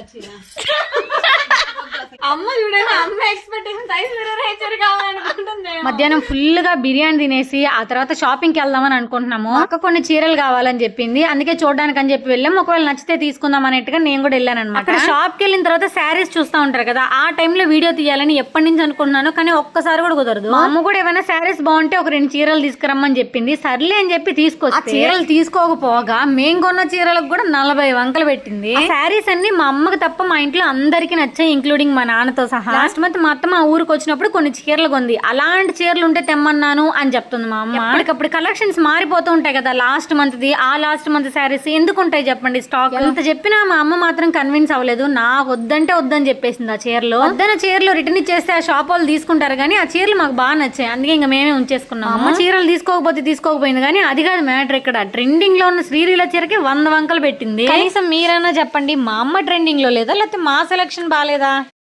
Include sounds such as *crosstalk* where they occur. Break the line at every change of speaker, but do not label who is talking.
అమ్మ చూడండి *laughs*
మధ్యాహ్నం ఫుల్గా బిర్యానీ తినేసి ఆ తర్వాత షాపింగ్కి వెళ్దామని అనుకుంటున్నాము. అక్క కొన్ని చీరలు కావాలని చెప్పింది. అందుకే చూడడానికి అని చెప్పి వెళ్ళాం. ఒకవేళ నచ్చితే తీసుకుందాం అన్నట్టుగా నేను కూడా వెళ్ళాను అనమాట. అక్కడ షాప్కి వెళ్ళిన తర్వాత శారీస్ చూస్తా ఉంటారు కదా ఆ టైంలో వీడియో తీయాలని ఎప్పటి నుంచి అనుకుంటున్నాను కానీ ఒక్కసారి కూడా కుదరదు. మా అమ్మ కూడా ఏమైనా శారీస్ బాగుంటే ఒక రెండు చీరలు తీసుకురమ్మని చెప్పింది. సర్లే అని చెప్పి తీసుకొచ్చి చీరలు తీసుకోకపోగా మేం కొన్న చీరలకు కూడా నలభై వంకలు పెట్టింది. శారీస్ అన్ని మా అమ్మకి తప్ప మా ఇంట్లో అందరికి నచ్చాయి ఇంక్లూడింగ్ మా నాన్నతో సహా. లాస్ట్ మంత్ మా అత్త మా ఊరికి వచ్చినప్పుడు కొన్ని చీరలు కొంది. అలాంటి చీరలు ఉంటే తెమ్మన్నాను అని చెప్తుంది మా అమ్మ. అప్పటికప్పుడు కలెక్షన్స్ మారిపోతూ ఉంటాయి కదా లాస్ట్ మంత్ ది ఆ లాస్ట్ మంత్ శారీస్ ఎందుకు ఉంటాయి చెప్పండి స్టాక్ ఎంత చెప్పినా మా అమ్మ మాత్రం కన్విన్స్ అవ్వలేదు. నాకు వద్దంటే వద్దని చెప్పేసింది ఆ చీరలు. వద్దన చీరలు రిటర్న్ ఇచ్చేస్తే ఆ షాప్ వాళ్ళు తీసుకుంటారు కానీ ఆ చీరలు మాకు బాగా నచ్చాయి. అందుకే ఇంకా మేమే ఉంచేసుకున్నాం అమ్మ చీరలు తీసుకోకపోతే తీసుకోకపోయింది కానీ అది కాదు మ్యాటర్ ఇక్కడ. ట్రెండింగ్లో ఉన్న శ్రీలీల చీరకి వంద వంకలు పెట్టింది. కనీసం మీరైనా చెప్పండి మా అమ్మ ట్రెండింగ్లో లేదా? లేకపోతే మా సెలక్షన్ బాగాలేదా